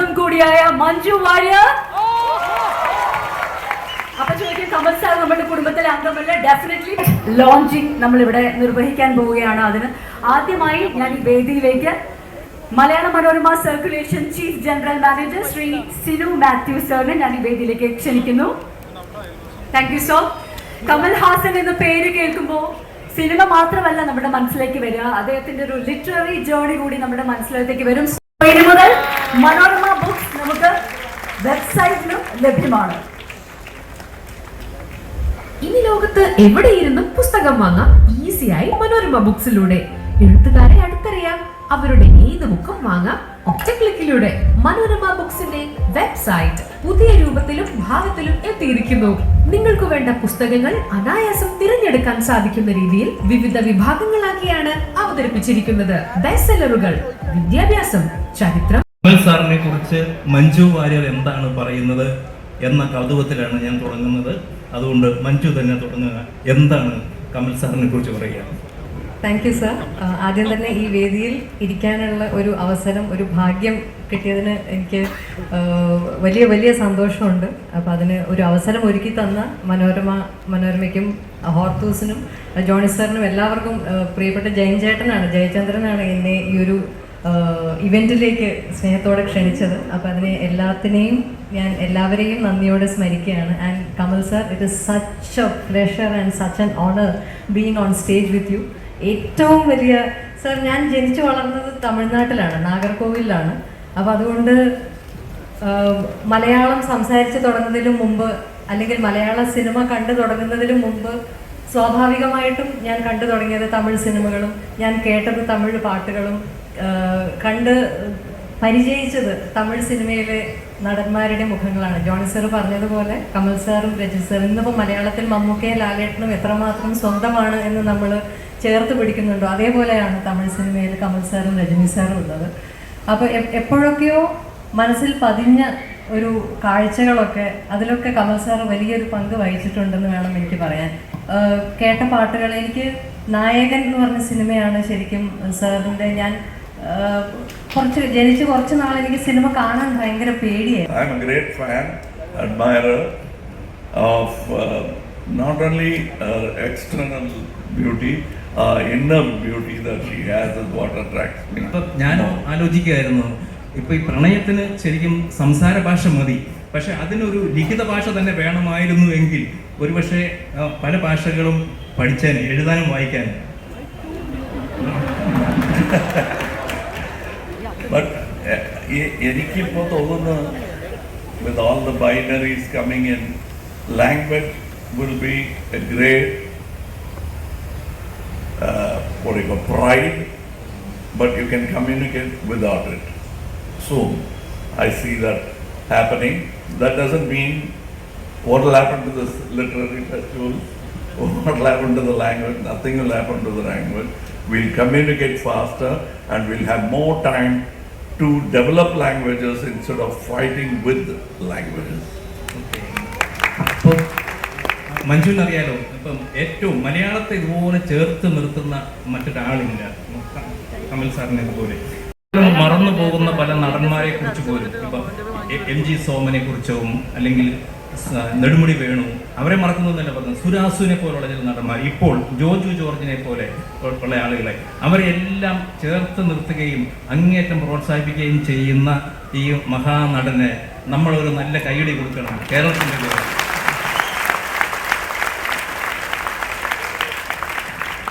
അംഗം കൂടിയായ മഞ്ജു വാര്യർ. അപ്പൊ ചോദിക്കും കമൽ സാർ നമ്മുടെ കുടുംബത്തിലെ അംഗമല്ല. ഡെഫിനറ്റ്ലി ലോഞ്ചിങ് നമ്മൾ ഇവിടെ നിർവഹിക്കാൻ പോവുകയാണ് അതിന്. ആദ്യമായി ഞാൻ ഈ വേദിയിലേക്ക് Malayala Manorama circulation chief general manager Shri Sinu Mathew സാറിനെ ഞാൻ ഈ വേദിയിലേക്ക് ക്ഷണിക്കുന്നു. Thank you so Kamal Haasan എന്ന പേര് കേൾക്കുമ്പോൾ സിനിമ മാത്രമല്ല നമ്മുടെ മനസ്സിലേക്ക് വരിക. അദ്ദേഹത്തിന്റെ ഒരു ലിറ്റററി ജേർണി കൂടി നമ്മുടെ മനസ്സിലേക്ക് വരും ഇനി മുതൽ മനോരമ ബുക്സ് നമുക്ക് വെബ്സൈറ്റിലും ലഭ്യമാണ്. ഇനി ലോകത്ത് എവിടെയിരുന്നും പുസ്തകം വാങ്ങാം? ഈസിയായി മനോരമ ബുക്സിലൂടെ. എഴുത്തുകാരെ അടുത്തറിയാം. അവരുടെ ഏത് ബുക്കും വാങ്ങാം? ഒറ്റ ക്ലിക്കിലൂടെ മനോരമ ബുക്സിന്റെ വെബ്സൈറ്റ് പുതിയ രൂപത്തിലും ഭാവത്തിലും എത്തിയിരിക്കുന്നു. നിങ്ങൾക്ക് വേണ്ട പുസ്തകങ്ങൾ അനായാസം തിരഞ്ഞെടുക്കാൻ സാധിക്കുന്ന രീതിയിൽ വിവിധ വിഭാഗങ്ങളാക്കിയാണ് അവതരിപ്പിച്ചിരിക്കുന്നത്. ബെസ്റ്റ് സെല്ലറുകൾ വിദ്യാഭ്യാസം ചരിത്രം. സാറിനെ കുറിച്ച് മഞ്ജു വാര്യർ എന്താണ് പറയുന്നത്? എന്ന കൗതുകത്തിലാണ് ഞാൻ തുടങ്ങുന്നത്. അതുകൊണ്ട് മഞ്ജു തന്നെ തുടങ്ങുക. എന്താണ് കമൽ സാറിനെ കുറിച്ച് പറയുക? താങ്ക് യു സാർ ആദ്യം തന്നെ ഈ വേദിയിൽ ഇരിക്കാനുള്ള ഒരു അവസരം ഒരു ഭാഗ്യം കിട്ടിയതിന് എനിക്ക് വലിയ വലിയ സന്തോഷമുണ്ട്. അപ്പോൾ അതിന് ഒരു അവസരം ഒരുക്കി തന്ന മനോരമ മനോരമയ്ക്കും ഹോർത്തൂസിനും ജോണി സാറിനും എല്ലാവർക്കും പ്രിയപ്പെട്ട ജയൻ ചേട്ടനാണ് ജയചന്ദ്രനാണ് എന്നെ ഈ ഒരു ഇവന്റിലേക്ക് സ്നേഹത്തോടെ ക്ഷണിച്ചത്. അപ്പോൾ അതിനെ എല്ലാത്തിനെയും ഞാൻ എല്ലാവരെയും നന്ദിയോടെ സ്മരിക്കുകയാണ്. And Kamal sir it is such a pleasure and such an honour being on stage with you ഏറ്റവും വലിയ സാർ ഞാൻ ജനിച്ചു വളർന്നത് തമിഴ്നാട്ടിലാണ് നാഗർകോവിലാണ്. അപ്പോൾ അതുകൊണ്ട് മലയാളം സംസാരിച്ച് തുടങ്ങുന്നതിലും മുമ്പ് അല്ലെങ്കിൽ മലയാള സിനിമ കണ്ടു തുടങ്ങുന്നതിലും മുമ്പ് സ്വാഭാവികമായിട്ടും ഞാൻ കണ്ടു തുടങ്ങിയത് തമിഴ് സിനിമകളും ഞാൻ കേട്ടത് തമിഴ് പാട്ടുകളും കണ്ട് പരിചയിച്ചത് തമിഴ് സിനിമയിലെ നടന്മാരുടെ മുഖങ്ങളാണ്. ജോണി സാർ പറഞ്ഞതുപോലെ കമൽ സാറും രജി സാറും ഇന്നിപ്പോൾ മലയാളത്തിൽ മമ്മൂക്കയും ലാലേട്ടനും എത്രമാത്രം സ്വന്തമാണ് എന്ന് നമ്മൾ ചേർത്ത് പിടിക്കുന്നുണ്ടോ? അതേപോലെയാണ് തമിഴ് സിനിമയിൽ കമൽ സാറും രജനി സാറും ഉള്ളത്. അപ്പോൾ എപ്പോഴൊക്കെയോ മനസ്സിൽ പതിഞ്ഞ ഒരു കാഴ്ചകളൊക്കെ അതിലൊക്കെ കമൽ സാർ വലിയൊരു പങ്ക് വഹിച്ചിട്ടുണ്ടെന്ന് വേണം എനിക്ക് പറയാൻ. കേട്ട പാട്ടുകൾ എനിക്ക് നായകൻ എന്ന് പറഞ്ഞ സിനിമയാണ് ശരിക്കും സാറിന്റെ. ഞാൻ കുറച്ച് ജനിച്ച് കുറച്ച് നാൾ എനിക്ക് സിനിമ കാണാൻ ഭയങ്കര പേടിയായിരുന്നു I'm a great fan, admirer of not only her external beauty, uh, inner beauty that she has is what attracts me. ഇപ്പൊ ഞാൻ ആലോചിക്കുകയായിരുന്നു ഇപ്പൊ ഈ പ്രണയത്തിന് ശരിക്കും സംസാര ഭാഷ മതി പക്ഷെ അതിനൊരു ലിഖിത ഭാഷ തന്നെ വേണമായിരുന്നു എങ്കിൽ ഒരുപക്ഷെ പല ഭാഷകളും പഠിച്ചാൻ എഴുതാനും വായിക്കാനും എനിക്കിപ്പോൾ തോന്നുന്നത് with all the binaries coming in, language will be a great uh, what do you call pride, but you can communicate without it. Soon, I see that happening. That doesn't mean what will happen to this literary festival, what will happen to the language, nothing will happen to the language. We'll communicate faster and we'll have more time to develop languages instead of fighting with languages. അപ്പോൾ മഞ്ജുവിനറിയാലോ ഇപ്പം ഏറ്റവും മലയാളത്തെ ഇതുപോലെ ചേർത്ത് നിർത്തുന്ന മറ്റൊരാളില്ല കമൽ സാറിനെ പോലെ മറന്നു പോകുന്ന പല നടന്മാരെ കുറിച്ച് പോലും ഇപ്പം എം ജി സോമനെ കുറിച്ചും അല്ലെങ്കിൽ നെടുമുടി വേണു അവരെ മറക്കുന്നു തന്നെ പറഞ്ഞു. സുരാസുവിനെ പോലുള്ള ചില നടന്മാർ. ഇപ്പോൾ ജോജു ജോർജിനെ പോലെ ഉള്ള ആളുകളെ അവരെ എല്ലാം ചേർത്ത് നിർത്തുകയും അങ്ങേറ്റം പ്രോത്സാഹിപ്പിക്കുകയും ചെയ്യുന്ന ഈ മഹാനടന് നമ്മളൊരു നല്ല കൈയടി കൊടുക്കണം. കേരളത്തിന്റെ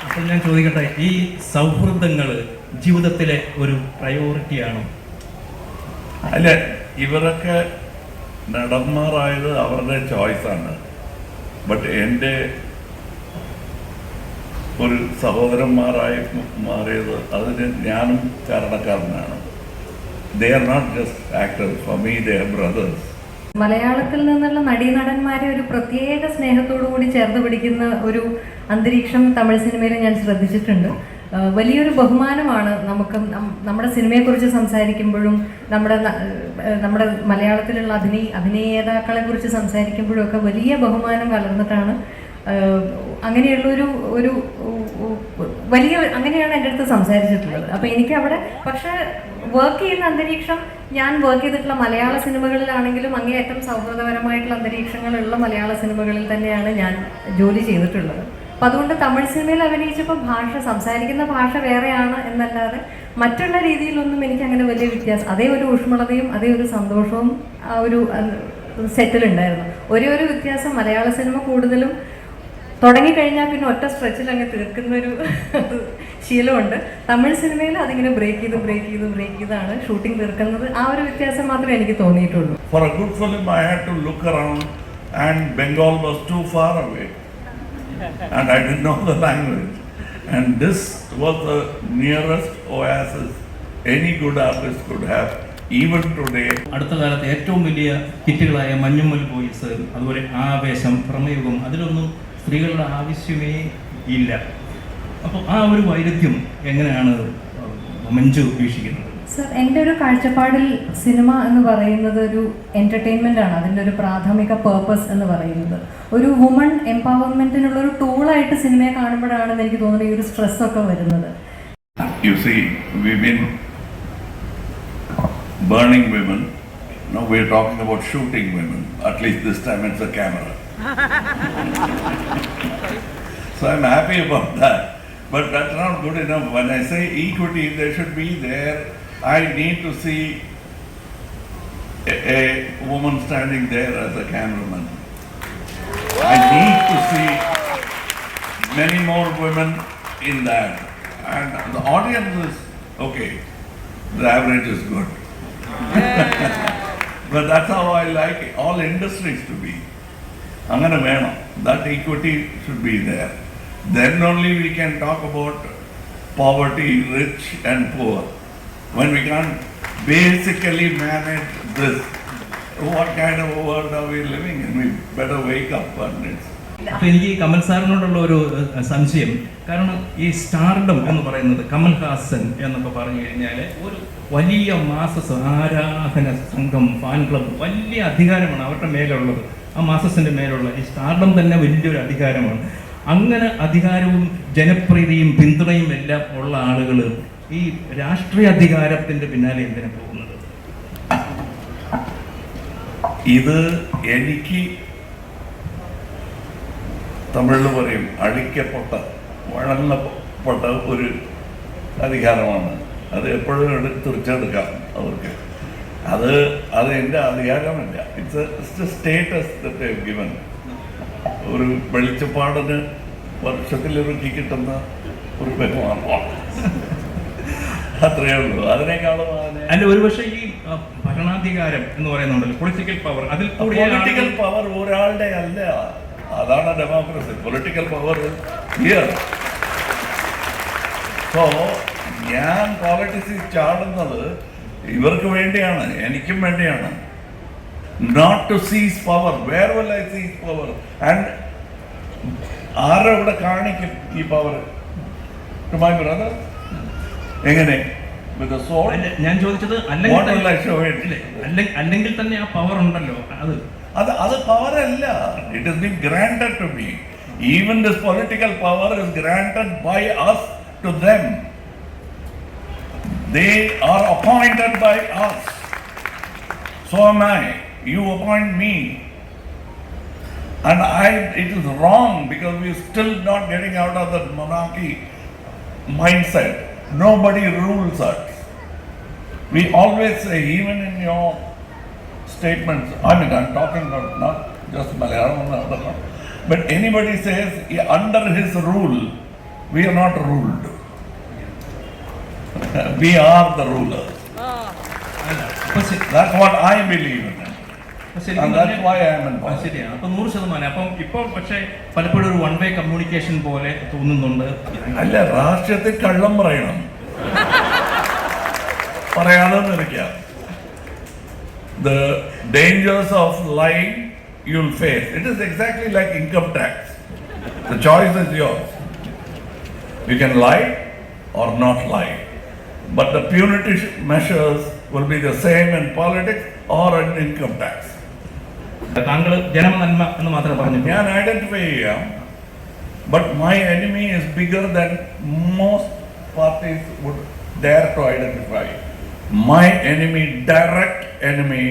അപ്പോൾ ഞാൻ ചോദിക്കട്ടെ ഈ സൗഹൃദങ്ങൾ ജീവിതത്തിലെ ഒരു പ്രയോറിറ്റിയാണോ അല്ല ഇവരൊക്കെ നടന്മാരായത് അവരുടെ ചോയ്സാണ് ബട്ട് എന്റെ ഒരു സഹോദരന്മാരായി മാറിയത് അതിന് ഞാനും കാരണക്കാരനാണ്. They are not just actors for me they brothers മലയാളത്തിൽ നിന്നുള്ള നടീനടന്മാരെ ഒരു പ്രത്യേക സ്നേഹത്തോടു കൂടി ചേർത്ത് പിടിക്കുന്ന ഒരു അന്തരീക്ഷം തമിഴ് സിനിമയിൽ ഞാൻ ശ്രദ്ധിച്ചിട്ടുണ്ട്. വലിയൊരു ബഹുമാനമാണ് നമുക്ക് നമ്മുടെ സിനിമയെക്കുറിച്ച് സംസാരിക്കുമ്പോഴും നമ്മുടെ നമ്മുടെ മലയാളത്തിലുള്ള അഭിനയ അഭിനേതാക്കളെ കുറിച്ച് സംസാരിക്കുമ്പോഴും ഒക്കെ വലിയ ബഹുമാനം കലർന്നിട്ടാണ് അങ്ങനെയുള്ളൊരു ഒരു വലിയ അങ്ങനെയാണ് എന്റെ അടുത്ത് സംസാരിച്ചിട്ടുള്ളത്. അപ്പോൾ എനിക്ക് അവിടെ പക്ഷേ വർക്ക് ചെയ്യുന്ന അന്തരീക്ഷം ഞാൻ വർക്ക് ചെയ്തിട്ടുള്ള മലയാള സിനിമകളിലാണെങ്കിലും അങ്ങേയറ്റം സൗഹൃദപരമായിട്ടുള്ള അന്തരീക്ഷങ്ങളുള്ള മലയാള സിനിമകളിൽ തന്നെയാണ് ഞാൻ ജോലി ചെയ്തിട്ടുള്ളത്. അപ്പം അതുകൊണ്ട് തമിഴ് സിനിമയിൽ അഭിനയിച്ചപ്പോൾ ഭാഷ സംസാരിക്കുന്ന ഭാഷ വേറെയാണ് എന്നല്ലാതെ മറ്റുള്ള രീതിയിലൊന്നും എനിക്ക് അങ്ങനെ വലിയ വ്യത്യാസം അതേ ഒരു ഊഷ്മളതയും അതേ ഒരു സന്തോഷവും ആ ഒരു സെറ്റിലുണ്ടായിരുന്നു. ഒരേ ഒരു വ്യത്യാസം മലയാള സിനിമ കൂടുതലും തുടങ്ങിക്കഴിഞ്ഞാൽ പിന്നെ ഒറ്റ സ്ട്രെച്ചിൽ അങ്ങ് തീർക്കുന്ന ഒരു ശീലമുണ്ട്. തമിഴ് സിനിമയിൽ അതിങ്ങനെ ബ്രേക്ക് ചെയ്ത് ബ്രേക്ക് ചെയ്ത് ബ്രേക്ക് ചെയ്താണ് ഷൂട്ടിംഗ് തീർക്കുന്നത്. ആ ഒരു വ്യത്യാസം മാത്രമേ എനിക്ക് തോന്നിയിട്ടുള്ളൂ. For a good film I had to look around, and Bengal was too far away. And I didn't know the language. And this was the nearest oasis any good artist could have, even today. അടുത്ത കാലത്ത് ഏറ്റവും വലിയ ഹിറ്റുകളായ Manjummel boys അതുപോലെ ആവേശം പ്രമയുഗം അതിലൊന്നും സ്ത്രീകളുടെ ആവശ്യമേ ഇല്ല അപ്പോൾ ആ ഒരു വൈരുദ്ധ്യം എങ്ങനെയാണ് മഞ്ജു വീക്ഷിക്കുന്നത് സർ എന്റെ ഒരു കാഴ്ചപ്പാടിൽ സിനിമ എന്ന് പറയുന്നത് ഒരു എന്റർടൈൻമെന്റ് ആണ് അതിന്റെ ഒരു പ്രാഥമിക പേർപ്പസ് എന്ന് പറയുന്നത് ഒരു വുമൺ എംപവർമെന്റിനുള്ള ഒരു ടൂളായിട്ട് സിനിമയെ കാണുമ്പോഴാണ് എനിക്ക് തോന്നുന്നത് ഈ ഒരു സ്ട്രെസ്സൊക്കെ വരുന്നത് You see, we've been burning women. Now we're talking about shooting women. At least this time it's a camera. so I'm happy about that. But that's not good enough. When I say equity, they should be there. I need to see a, a woman standing there as a cameraman. I need to see many more women in that. And the audience is okay. The average is good. but that's how I like all industries to be. അങ്ങനെ വേണം that equity should be there. Then only we can talk about poverty, rich and poor. When we can't basically manage this, What kind of a world are we living in? We better wake up on അപ്പൊ എനിക്ക് കമൽ സാറിനോടുള്ള ഒരു സംശയം. കാരണം ഈ stardom എന്ന് പറയുന്നത് കമൽ ഹാസൻ എന്നൊക്കെ പറഞ്ഞു കഴിഞ്ഞാൽ ഒരു വലിയ മാസ ആരാധന സംഘം ഫാൻ ക്ലബ് വലിയ അധികാരമാണ് അവരുടെ മേലുള്ളത്. ആ മാസസിന്റെ മേലുള്ള ഈ സ്റ്റാർഡം തന്നെ വലിയൊരു അധികാരമാണ്. അങ്ങനെ അധികാരവും ജനപ്രീതിയും പിന്തുണയും എല്ലാം ഉള്ള ആളുകൾ ഈ രാഷ്ട്രീയ അധികാരത്തിന്റെ പിന്നാലെ എന്തിനാ പോകുന്നത്? ഇത് എനിക്ക് തമിഴിൽ പറയും അഴിക്കപ്പെട്ട വഴങ്ങപ്പെട്ട ഒരു അധികാരമാണ്. അത് എപ്പോഴും തിരിച്ചെടുക്കാം അവർക്ക്. അത് അത് എന്റെ അധികാരമല്ല. ഇറ്റ്സ് സ്റ്റേറ്റസ് ഗിവൻ ഒരു വെളിച്ചപ്പാടിന് വർഷത്തിലൊരുക്കി കിട്ടുന്ന ഒരു ബഹുമാനമാണ്. അത്രയേ ഉള്ളൂ. അതിനേക്കാളും അതിനെ അല്ല ഒരുപക്ഷെ ഈ ഭരണാധികാരം എന്ന് പറയുന്നുണ്ടല്ലോ. പൊളിറ്റിക്കൽ പവർ അതിൽ പൊളിറ്റിക്കൽ പവർ ഒരാളുടെ അല്ല. അതാണ് democracy political power here so ഞാൻ പോളിറ്റിക്സിൽ ചാടുന്നത് ഇവർക്ക് വേണ്ടിയാണ് എനിക്കും വേണ്ടിയാണ്. Not to seize power where will I seize power and ആരുടെ ഇവിടെ കാണിക്കും ഈ പവർ ടു മൈ ബ്രദർ എങ്ങനെ? വിത്ത് സോൾ അല്ല, ഞാൻ ചോദിച്ചത് അല്ലെങ്കിൽ തന്നെ ആ പവർ ഉണ്ടല്ലോ അത് അത് അത് പവർ അല്ല it is been granted to me even this political power is granted by us to them they are appointed by us so I. You appoint me. And I, it is wrong because we're still not getting out of that monarchy mindset. Nobody rules us. We always say, even in your statements, I mean, I'm talking about not just Malayalam, other but anybody says, under his rule, we are not ruled. we are the rulers. That's what I believe in. ശരിയാണ് അപ്പൊ നൂറ് ശതമാനം അപ്പം ഇപ്പൊ പക്ഷെ പലപ്പോഴും ഒരു one way communication പോലെ തോന്നുന്നുണ്ട് അല്ല രാഷ്ട്രീയത്തിൽ കള്ളം പറയണം പറയാതെ നിൽക്കാം the dangers of lying you'll face it is exactly like income tax the choice is yours you can lie or not lie. But the punitive measures will be the same in politics or in income tax. താങ്കൾ ജനനന്മ എന്ന് മാത്രമേ പറഞ്ഞു ഞാൻ identify ചെയ്യാം but my enemy is bigger than most parties would dare to identify my enemy direct enemy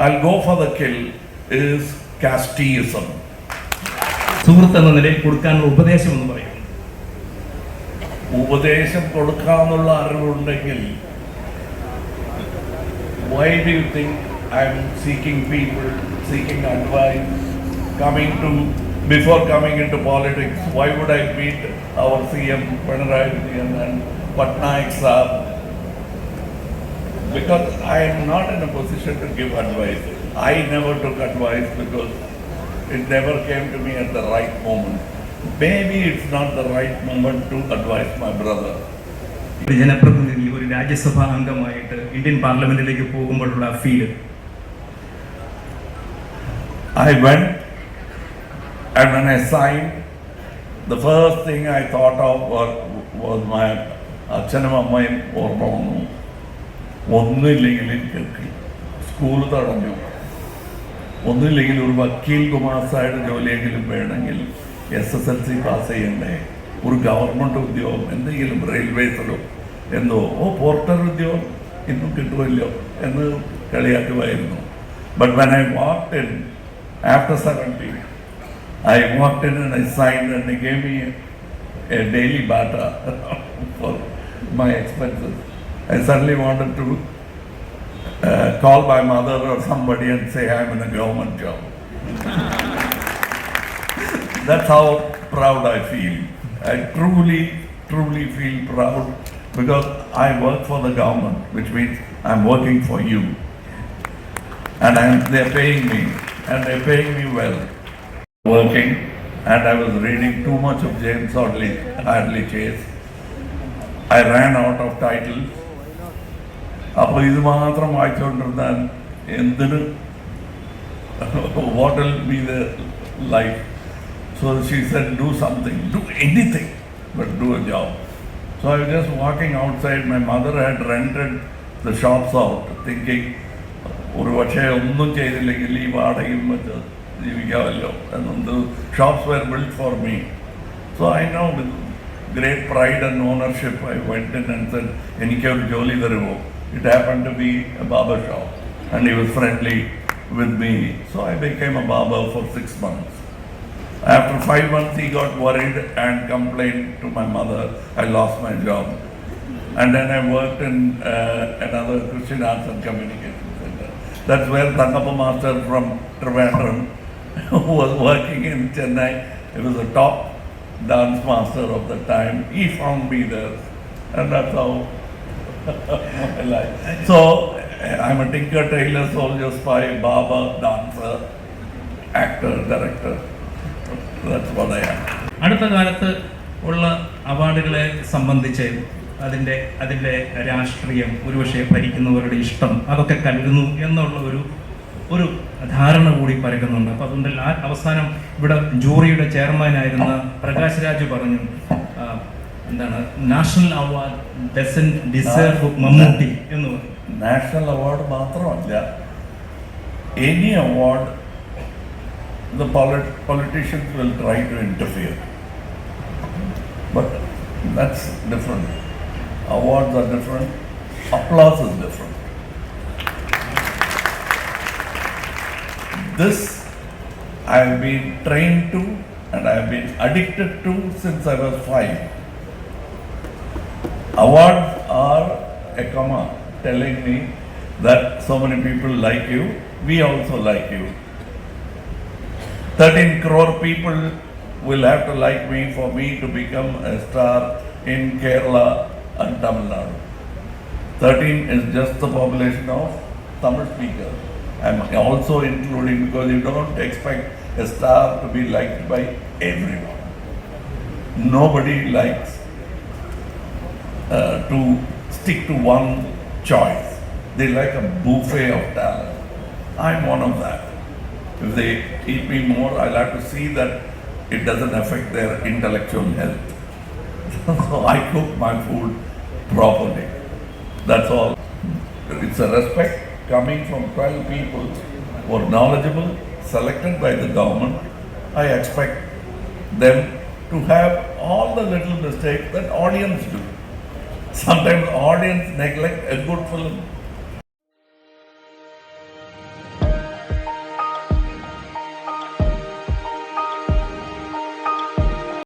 I go for the kill is casteism സുഹൃത്ത് എന്ന നിലയിൽ കൊടുക്കാനുള്ള ഉപദേശം എന്ന് പറയുന്നത് ഉപദേശം കൊടുക്കാമെന്നുള്ള അറിവുണ്ടെങ്കിൽ why do you think I am seeking people seeking advice coming to before coming in to politics why would I meet our C M Pinarayi Vijayan and Patnaik sir because I am not in a position to give advice. I never took advice because it never came to me at the right moment. Maybe it's not the right moment to advise my brother. ഒരു ജനപ്രതിനിധി ഒരു രാജ്യസഭാ അംഗമായിട്ട് Indian പാർലമെന്റിലേക്ക് പോകുമ്പോഴുള്ള feel I went and when I signed, the first thing I thought of was, was my അച്ഛനും അമ്മയും ഓർമ്മ വന്നു ഒന്നുമില്ലെങ്കിൽ എനിക്ക് സ്കൂൾ തടഞ്ഞു. ഒന്നുമില്ലെങ്കിൽ ഒരു വക്കീൽ കുമാസായിട്ട് ജോലിയെങ്കിലും വേണമെങ്കിൽ S S L C pass ചെയ്യണ്ടേ? ഒരു ഗവൺമെന്റ് ഉദ്യോഗം എന്തെങ്കിലും റെയിൽവേസിലോ എന്തോ? ഓ പോർട്ടർ ഉദ്യോഗം. ഇന്നും കിട്ടുമല്ലോ എന്ന് കളിയാക്കുമായിരുന്നു. But when I walked in after seventy I walked they gave me a daily bata for my expenses. I suddenly wanted to uh, call my mother or somebody and say I'm in a government job. That's how proud I feel. I truly, truly feel proud because I work for the government, which means I'm working for you. And I'm, they're paying me, and they're paying me well working and I was reading too much of James Hadley, Hadley Chase. I ran out of titles. അപ്പോൾ ഇത് മാത്രം വായിച്ചുകൊണ്ടിരുന്നാൽ എന്തിന്? What will be the life so she said do something do anything but do a job so I just walking outside my mother had rented the shops out thinking ഒരു പക്ഷേ ഒന്നും ചെയ്തില്ലെങ്കിൽ ഈ വാടകയും വെച്ച് ജീവിക്കാമല്ലോ എന്നത് shops were build for me so I know with great pride and ownership I went and said എനിക്കൊരു ജോലി തരുമോ? It happened to be a barber shop, and he was friendly with me. So I became a barber for six months. After five months, he got worried and complained to my mother, I lost my job. And then I worked in uh, another Christian Arts and Communication Center. That's where Thangappa Master from Trivandrum was working in Chennai. He was a top dance master of the time. He found me there. And that's how my life. So I'm a Tinker Tailor, soldier spy, barber, dancer, actor, director. That's what I am. അടുത്ത കാലത്ത് ഉള്ള അവാർഡുകളെ സംബന്ധിച്ച് അതിന്റെ അതിന്റെ രാഷ്ട്രീയം ഒരുപക്ഷെ ഭരിക്കുന്നവരുടെ ഇഷ്ടം അതൊക്കെ കരുതുന്നു എന്നുള്ള ഒരു ഒരു ധാരണ കൂടി പരക്കുന്നുണ്ട് അപ്പം അതുകൊണ്ട് അവസാനം ഇവിടെ ജൂറിയുടെ ചെയർമാനായിരുന്ന പ്രകാശ് രാജ് പറഞ്ഞു എന്താണ് national award doesn't deserve Mammootty എന്ന് പറഞ്ഞു നാഷണൽ അവാർഡ് മാത്രമല്ല any award the polit- politicians will try to interfere. But that's different. Awards are different, applause is different. This I have been trained to and I have been addicted to since I was five. Awards are a comma telling me that so many people like you, we also like you. 13 crore people will have to like me for me to become a star in Kerala and Tamil Nadu. 13 is just the population of Tamil speakers. I'm also including because you don't expect a star to be liked by everyone. Nobody likes uh, to stick to one choice. They like a buffet of talent. I'm one of that. If they eat me more, I'll have to see that it doesn't affect their intellectual health. so I cook my food properly. That's all. It's a respect coming from 12 people who are knowledgeable, selected by the government. I expect them to have all the little mistakes that audience do. Sometimes audience neglect a good film